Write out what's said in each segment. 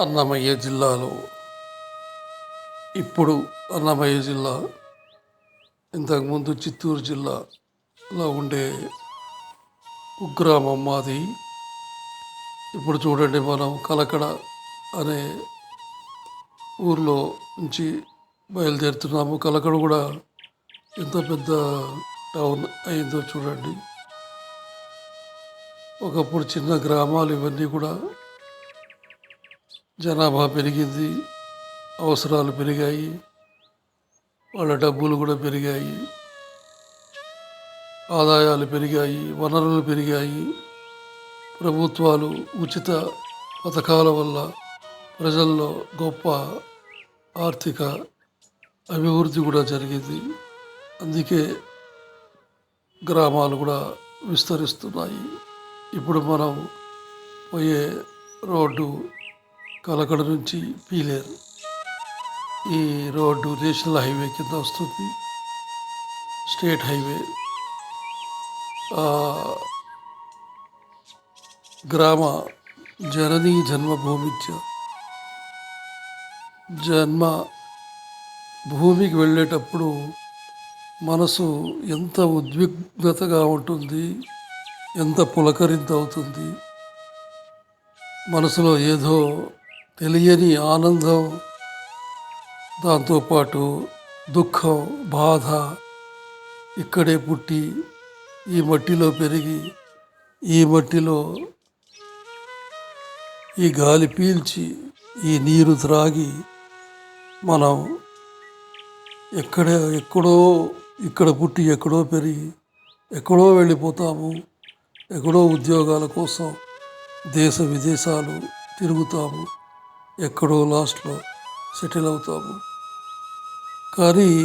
అన్నమయ్య జిల్లాలో. ఇప్పుడు అన్నమయ్య జిల్లా ఇంతకుముందు చిత్తూరు జిల్లాలో ఉండే కుగ్రామం మాది. ఇప్పుడు చూడండి మనం కలకడ అనే ఊర్లో నుంచి బయలుదేరుతున్నాము. కలకడ కూడా ఎంత పెద్ద టౌన్ అయిందో చూడండి. ఒకప్పుడు చిన్న గ్రామాలు ఇవన్నీ కూడా జనాభా పెరిగింది అవసరాలు పెరిగాయి వాళ్ళ డబ్బులు కూడా పెరిగాయి ఆదాయాలు పెరిగాయి వనరులు పెరిగాయి. ప్రభుత్వాలు ఉచిత పథకాల వల్ల ప్రజల్లో గొప్ప ఆర్థిక అభివృద్ధి కూడా జరిగింది. అందుకే గ్రామాలు కూడా విస్తరిస్తున్నాయి. ఇప్పుడు మనం పోయే రోడ్డు కలకడ నుంచి పీలేరు. ఈ రోడ్డు నేషనల్ హైవే కింద వస్తుంది. State highway. గ్రామ జననీ జన్మభూమిత్య జన్మ భూమికి వెళ్ళేటప్పుడు మనసు ఎంత ఉద్విగ్నతగా ఉంటుంది ఎంత పులకరింత అవుతుంది మనసులో ఏదో తెలియని ఆనందం దాంతోపాటు దుఃఖం బాధ ఇక్కడే పుట్టి ఈ మట్టిలో పెరిగి ఈ మట్టిలో ఈ గాలి పీల్చి ఈ నీరు త్రాగి మనం ఎక్కడ ఎక్కడో ఇక్కడ పుట్టి ఎక్కడో పెరిగి ఎక్కడో వెళ్ళిపోతాము ఎక్కడో ఉద్యోగాల కోసం దేశ విదేశాలు తిరుగుతాము. ఎక్కడో లాస్ట్లో సెటిల్ అవుతాము కానీ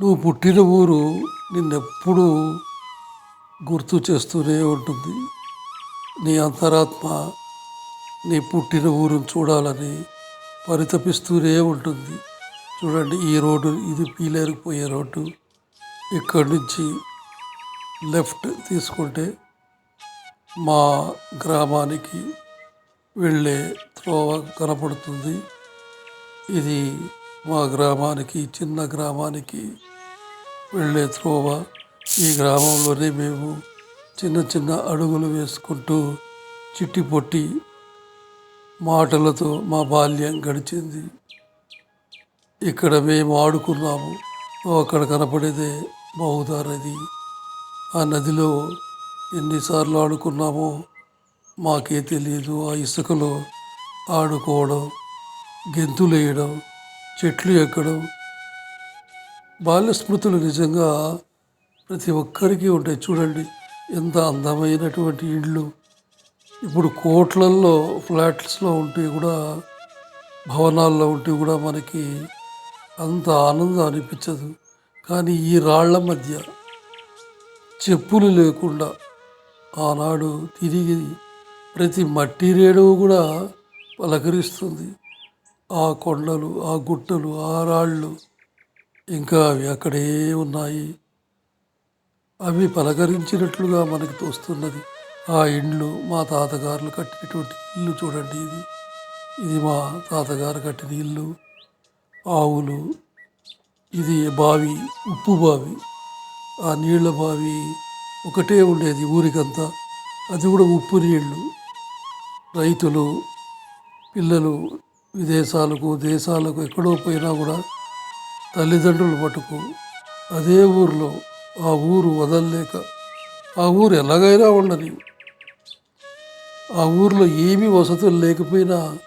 నువ్వు పుట్టిన ఊరు నిన్నెప్పుడూ గుర్తు చేస్తూనే ఉంటుంది. నీ అంతరాత్మ నీ పుట్టిన ఊరును చూడాలని పరితపిస్తూనే ఉంటుంది. చూడండి ఈ రోడ్డు ఇది పీలేరుకుపోయే రోడ్డు. ఇక్కడి నుంచి లెఫ్ట్ తీసుకుంటే మా గ్రామానికి వెళ్ళే త్రోవ కనపడుతుంది. ఇది మా గ్రామానికి చిన్న గ్రామానికి వెళ్ళే త్రోవ. ఈ గ్రామంలోనే మేము చిన్న చిన్న అడుగులు వేసుకుంటూ చిట్టి పొట్టి మాటలతో మా బాల్యం గడిచింది. ఇక్కడ మేము ఆడుకున్నాము. అక్కడ కనపడేదే బహుదా నది. ఆ నదిలో ఎన్నిసార్లు ఆడుకున్నామో మాకే తెలియదు ఆ ఇసుకలో ఆడుకోవడం గెంతులు వేయడం చెట్లు ఎక్కడం. బాల్య స్మృతులు నిజంగా ప్రతి ఒక్కరికి ఉంటాయి. చూడండి ఎంత అందమైనటువంటి ఇళ్ళు. ఇప్పుడు కోట్లల్లో ఫ్లాట్స్లో ఉంటే కూడా భవనాల్లో ఉంటే కూడా మనకి అంత ఆనందం అనిపించదు. కానీ ఈ రాళ్ళ మధ్య చెప్పులు లేకుండా ఆనాడు తిరిగి ప్రతి మట్టి రేణువు కూడా పలకరిస్తుంది. ఆ కొండలు ఆ గుట్టలు ఆ రాళ్ళు ఇంకా అవి అక్కడే ఉన్నాయి. అవి పలకరించినట్లుగా మనకి తోస్తున్నది. ఆ ఇండ్లు మా తాతగారులు కట్టినటువంటి ఇల్లు చూడండి ఇది. ఇది మా తాతగారు కట్టిన ఇల్లు. ఆవులు. ఇది బావి ఉప్పు బావి. ఆ నీళ్ళ బావి ఒకటే ఉండేది ఊరికంతా. అది కూడా ఉప్పు నీళ్ళు రైతులు పిల్లలు విదేశాలకు దేశాలకు ఎక్కడో పోయినా కూడా తల్లిదండ్రులు మటుకు అదే ఊరిలో ఆ ఊరు వదలలేక ఆ ఊరు ఎలాగైనా ఉండని. ఆ ఊరిలో ఏమీ వసతులు లేకపోయినా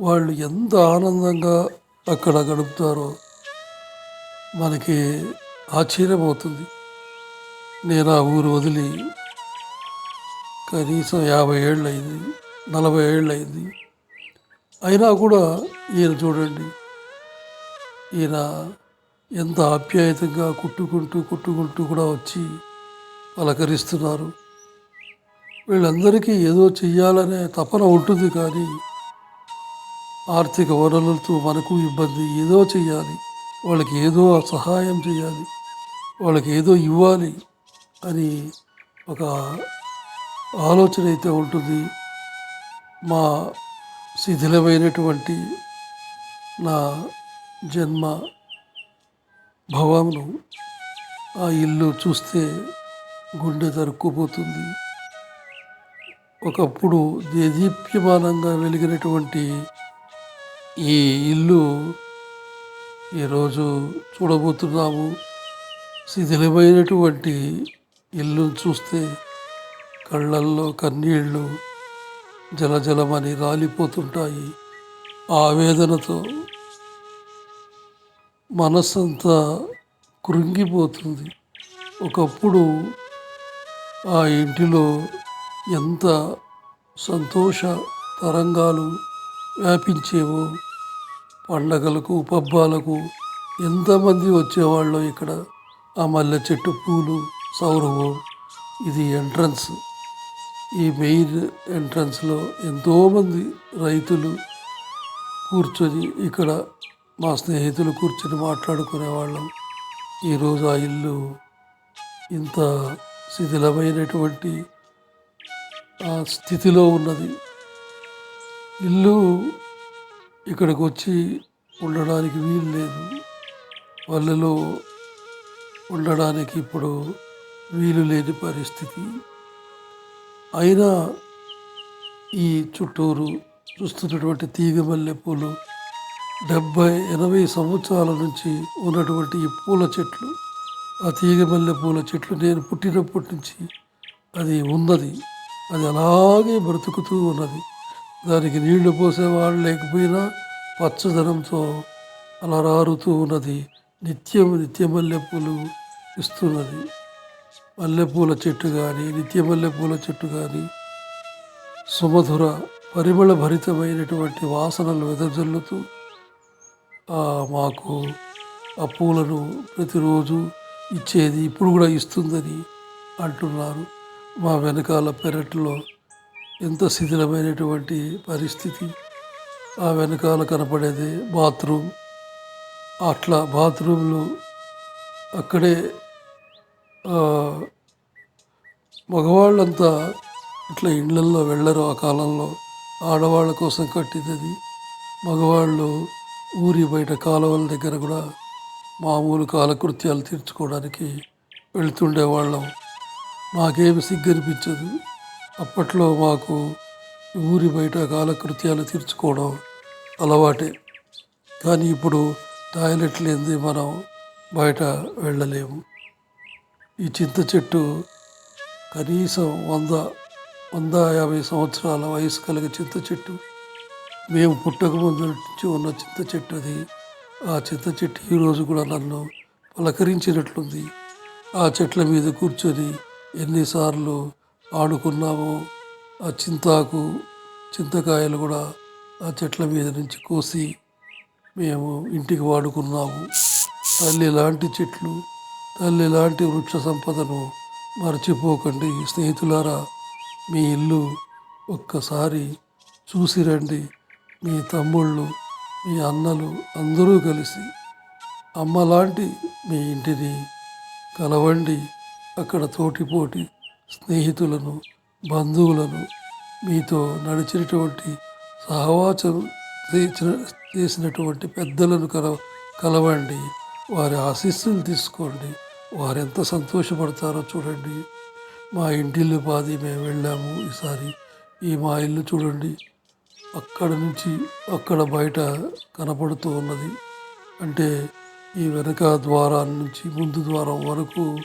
వాళ్ళు ఎంత ఆనందంగా అక్కడ గడుపుతారో మనకి ఆశ్చర్యమవుతుంది. నేను ఆ ఊరు వదిలి కనీసం యాభై ఏళ్ళు అయింది. నలభై ఏళ్ళు అయింది అయినా కూడా ఈయన చూడండి ఈయన ఎంత ఆప్యాయతంగా కుట్టుకుంటూ కుట్టుకుంటూ కూడా వచ్చి పలకరిస్తున్నారు. వీళ్ళందరికీ ఏదో చెయ్యాలనే తపన ఉంటుంది కానీ ఆర్థిక వనరులతో మనకు ఇబ్బంది ఏదో చేయాలి వాళ్ళకి ఏదో సహాయం చేయాలి వాళ్ళకి ఏదో ఇవ్వాలి అని ఒక ఆలోచన అయితే ఉంటుంది. మా శిథిలమైనటువంటి నా జన్మ భవనం ఆ ఇల్లు చూస్తే గుండె తరుక్కుపోతుంది. ఒకప్పుడు దేదీప్యమానంగా వెలిగినటువంటి ఈ ఇల్లు ఈరోజు చూడబోతున్నాము. శిథిలమైనటువంటి ఇల్లు చూస్తే కళ్ళల్లో కన్నీళ్ళు జలజలమని రాలిపోతుంటాయి. ఆవేదనతో మనస్సంతా కృంగిపోతుంది. ఒకప్పుడు ఆ ఇంటిలో ఎంత సంతోష తరంగాలు వ్యాపించేవో పండగలకు పబ్బాలకు ఎంతమంది వచ్చేవాళ్ళు ఇక్కడ? ఆ మల్లె చెట్టు పూలు సౌరవం ఇది ఎంట్రన్స్. ఈ మెయిన్ ఎంట్రన్స్లో ఎంతోమంది రైతులు కూర్చొని ఇక్కడ మా స్నేహితులు కూర్చొని మాట్లాడుకునేవాళ్ళం. ఈరోజు ఆ ఇల్లు ఇంత శిథిలమైనటువంటి ఆ స్థితిలో ఉన్నది. ఇల్లు ఇక్కడికి వచ్చి ఉండడానికి వీలు లేదు. వాళ్ళలో ఉండడానికి ఇప్పుడు వీలు లేని పరిస్థితి. అయినా ఈ చుట్టూరు చూస్తున్నటువంటి తీగ మల్లె పూలు డెబ్భై ఎనభై సంవత్సరాల నుంచి ఉన్నటువంటి ఈ పూల చెట్లు ఆ తీగ మల్లె పూల చెట్లు నేను పుట్టినప్పటి నుంచి అది ఉన్నది. అది అలాగే బ్రతుకుతూ ఉన్నది. దానికి నీళ్ళు పోసేవాళ్ళు లేకపోయినా పచ్చదనంతో అలా రారుతూ ఉన్నది. నిత్యం నిత్య మల్లెపూలు ఇస్తున్నది. మల్లెపూల చెట్టు కానీ నిత్య మల్లెపూల చెట్టు కానీ సుమధుర పరిమళ భరితమైనటువంటి వాసనలు వెదజల్లుతూ మాకు ఆ పూలను ప్రతిరోజు ఇచ్చేది ఇప్పుడు కూడా ఇస్తుందని అంటున్నారు. మా వెనకాల పెరట్లో ఎంత శిథిలమైనటువంటి పరిస్థితి. ఆ వెనకాల కనపడేది బాత్రూమ్. అట్లా బాత్రూంలో అక్కడే మగవాళ్ళంతా ఇట్లా ఇండ్లల్లో వెళ్ళరు ఆ కాలంలో. ఆడవాళ్ళ కోసం కట్టినది మగవాళ్ళు ఊరి బయట కాలువల దగ్గర కూడా మామూలు కాలకృత్యాలు తీర్చుకోవడానికి వెళ్తుండేవాళ్ళం. మాకేమి సిగ్గనిపించదు. అప్పట్లో మాకు ఊరి బయట కాలకృత్యాలు తీర్చుకోవడం అలవాటే. కానీ ఇప్పుడు టాయిలెట్ లేనిది మనం బయట వెళ్ళలేము. ఈ చింత చెట్టు కనీసం వంద వంద యాభై సంవత్సరాల వయసు కలిగే చింత చెట్టు. మేము పుట్టక ముందు నుంచి ఉన్న చింత చెట్టు అది. ఆ చింత చెట్టు ఈరోజు కూడా నన్ను పలకరించినట్లుంది. ఆ చెట్ల మీద కూర్చొని ఎన్నిసార్లు ఆడుకున్నామో ఆ చింతాకు చింతకాయలు కూడా ఆ చెట్ల మీద నుంచి కోసి మేము ఇంటికి వాడుకున్నాము. తల్లి లాంటి చెట్లు తల్లి లాంటి వృక్ష సంపదను మర్చిపోకండి స్నేహితులారా మీ ఇల్లు ఒక్కసారి చూసిరండి మీ తమ్ముళ్ళు మీ అన్నలు అందరూ కలిసి అమ్మలాంటి మీ ఇంటిని కలవండి. అక్కడ తోటిపోటి స్నేహితులను బంధువులను మీతో నడిచినటువంటి సహవాచం చేసినటువంటి పెద్దలను కల కలవండి. వారి ఆశీస్సులు తీసుకోండి. వారు ఎంత సంతోషపడతారో చూడండి. మా ఇంటిల్లు పాది మేము వెళ్ళాము ఈసారి. ఈ మా ఇల్లు చూడండి. అక్కడ నుంచి అక్కడ బయట కనపడుతూ ఉన్నది. అంటే ఈ వెనక ద్వారం నుంచి ముందు ద్వారం వరకు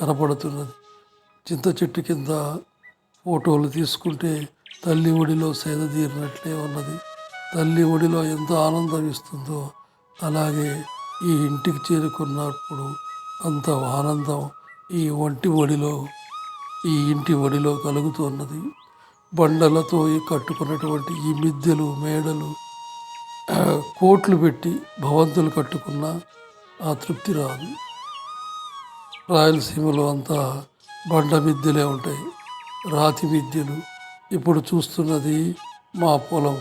కనపడుతున్నది. చింత చెట్టు కింద ఫోటోలు తీసుకుంటే తల్లి ఒడిలో సేద తీరినట్లే ఉన్నది. తల్లి ఒడిలో ఎంత ఆనందం ఇస్తుందో అలాగే ఈ ఇంటికి చేరుకున్నప్పుడు అంత ఆనందం ఈ ఒంటి ఒడిలో ఈ ఇంటి ఒడిలో కలుగుతున్నది. బండలతో కట్టుకున్నటువంటి ఈ మిద్దెలు మేడలు కోట్లు పెట్టి భవంతులు కట్టుకున్న ఆ తృప్తి రాదు. రాయలసీమలో అంతా బండ మిద్దెలే ఉంటాయి. రాతి మిద్దెలు. ఇప్పుడు చూస్తున్నది మా పొలం.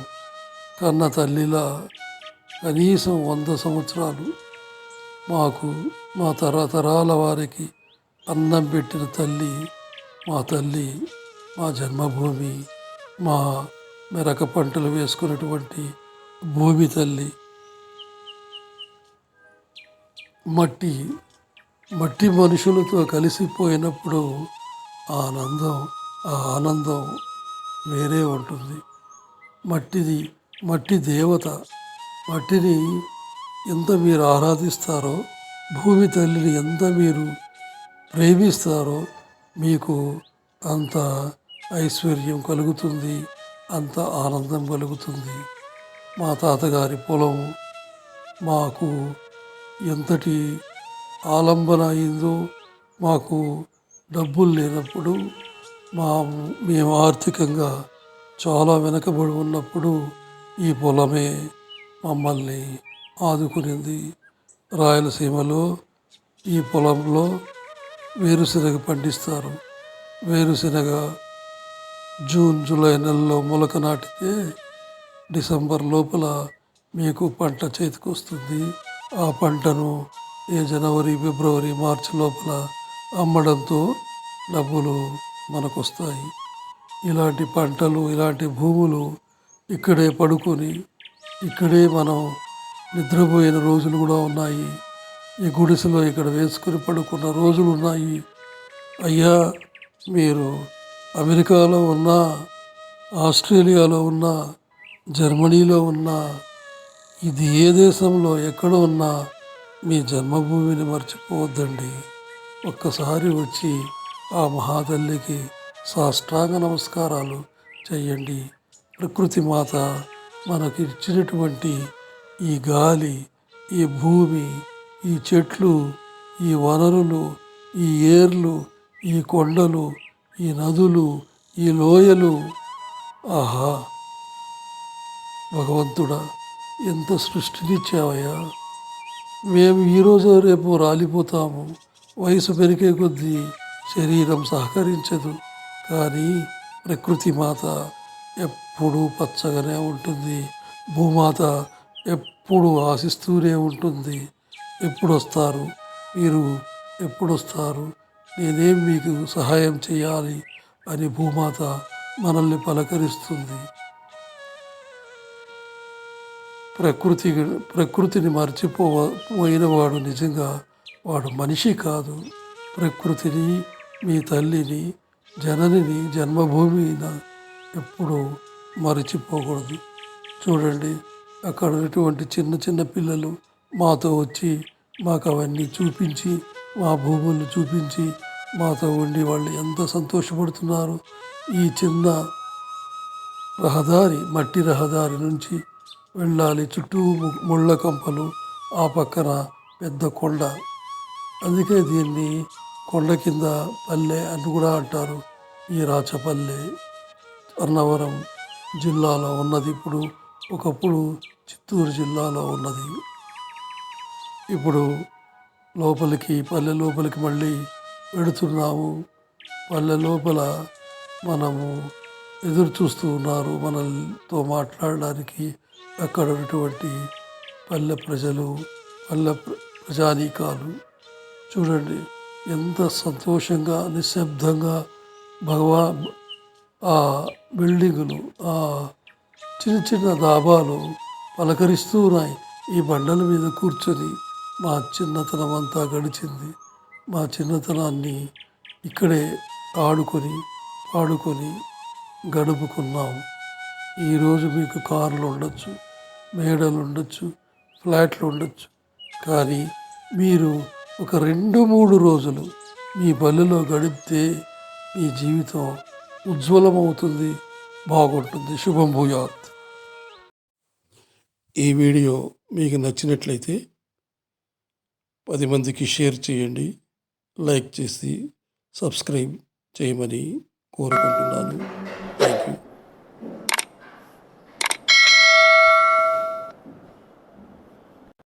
కన్న తల్లిలా కనీసం వంద సంవత్సరాలు మాకు మా తరతరాల వారికి అన్నం పెట్టిన తల్లి మా తల్లి మా జన్మభూమి మా మెరక పంటలు వేసుకున్నటువంటి భూమి తల్లి. మట్టి మట్టి మనుషులతో కలిసిపోయినప్పుడు ఆ ఆనందం ఆ ఆనందం వేరే ఉంటుంది. మట్టిది మట్టి దేవత మట్టిని ఎంత మీరు ఆరాధిస్తారో భూమి తల్లిని ఎంత మీరు ప్రేమిస్తారో మీకు అంత ఐశ్వర్యం కలుగుతుంది అంత ఆనందం కలుగుతుంది. మా తాతగారి పొలం మాకు ఎంతటి ఆలంబన అయిందో మాకు డబ్బులు లేనప్పుడు మా మేము ఆర్థికంగా చాలా వెనకబడి ఉన్నప్పుడు ఈ పొలమే మమ్మల్ని ఆదుకునింది. రాయలసీమలో ఈ పొలంలో వేరుశనగ పండిస్తారు. వేరుశనగ జూన్ జూలై నెలలో మొలక నాటితే డిసెంబర్ లోపల మీకు పంట చేతికొస్తుంది ఆ పంటను ఏ జనవరి ఫిబ్రవరి మార్చి లోపల అమ్మడంతో డబ్బులు మనకు వస్తాయి ఇలాంటి పంటలు ఇలాంటి భూములు ఇక్కడే పడుకొని ఇక్కడే మనం నిద్రపోయిన రోజులు కూడా ఉన్నాయి. ఈ గుడిసెలో ఇక్కడ వేసుకుని పడుకున్న రోజులు ఉన్నాయి. అయ్యా మీరు అమెరికాలో ఉన్న ఆస్ట్రేలియాలో ఉన్న జర్మనీలో ఉన్న ఇది ఏ దేశంలో ఎక్కడ ఉన్నా మీ జన్మభూమిని మర్చిపోవద్దండి. ఒక్కసారి వచ్చి ఆ మహాతల్లికి సాష్టాంగ నమస్కారాలు చేయండి ప్రకృతి మాత మనకి ఇచ్చినటువంటి ఈ గాలి ఈ భూమి ఈ చెట్లు ఈ వనరులు ఈ ఏర్లు ఈ కొండలు ఈ నదులు ఈ లోయలు. ఆహా! భగవంతుడా ఎంత సృష్టినిచ్చావయ్యా. మేము ఈరోజు రేపు రాలిపోతాము. వయసు పెరిగే కొద్దీ శరీరం సహకరించదు. కానీ ప్రకృతి మాత ఎప్పుడూ పచ్చగానే ఉంటుంది. భూమాత ఎప్పుడు ఆశిస్తూనే ఉంటుంది. ఎప్పుడు వస్తారు మీరు ఎప్పుడు వస్తారు నేనేం మీకు సహాయం చేయాలి? అని భూమాత మనల్ని పలకరిస్తుంది. ప్రకృతి ప్రకృతిని మర్చిపోవ పోయినవాడు నిజంగా వాడు మనిషి కాదు. ప్రకృతిని మీ తల్లిని జననిని జన్మభూమిని ఎప్పుడూ మరచిపోకూడదు. చూడండి అక్కడ ఉన్నటువంటి చిన్న చిన్న పిల్లలు మాతో వచ్చి మాకు అవన్నీ చూపించి మా భూములను చూపించి మాతో ఉండి వాళ్ళు ఎంత సంతోషపడుతున్నారు. ఈ చిన్న రహదారి మట్టి రహదారి నుంచి వెళ్ళాలి. చుట్టూ ముళ్ళ కంపలు ఆ పక్కన పెద్ద కొండ. అందుకే దీన్ని కొండ కింద పల్లె అని కూడా అంటారు. ఈ రాచపల్లె అన్నవరం జిల్లాలో ఉన్నది. ఇప్పుడు ఒకప్పుడు చిత్తూరు జిల్లాలో ఉన్నది. ఇప్పుడు లోపలికి పల్లె లోపలికి మళ్ళీ వెడుతున్నాము పల్లె లోపల మనము ఎదురు చూస్తూ ఉన్నారు. మనతో మాట్లాడడానికి అక్కడ ఉన్నటువంటి పల్లె ప్రజలు పల్లె ప్ర- ప్రజానీకాలు. చూడండి ఎంత సంతోషంగా నిశ్శబ్దంగా భగవా ఆ బిల్డింగులు ఆ చిన్న చిన్న దాబాలు పలకరిస్తూ ఉన్నాయి. ఈ బండల మీద కూర్చొని మా చిన్నతనం అంతా గడిచింది. మా చిన్నతనాన్ని ఇక్కడే ఆడుకొని పాడుకొని గడుపుకున్నాం. ఈరోజు మీకు కార్లు ఉండొచ్చు మేడలు ఉండొచ్చు ఫ్లాట్లు ఉండొచ్చు. కానీ మీరు ఒక రెండు మూడు రోజులు మీ పల్లెలో గడిపితే మీ జీవితం ఉజ్వలమవుతుంది బాగుంటుంది. శుభం భూయాత్. ఈ వీడియో మీకు నచ్చినట్లయితే పది మందికి షేర్ చేయండి లైక్ చేసి సబ్స్క్రైబ్ చేయమని కోరుకుంటున్నాను. Thank you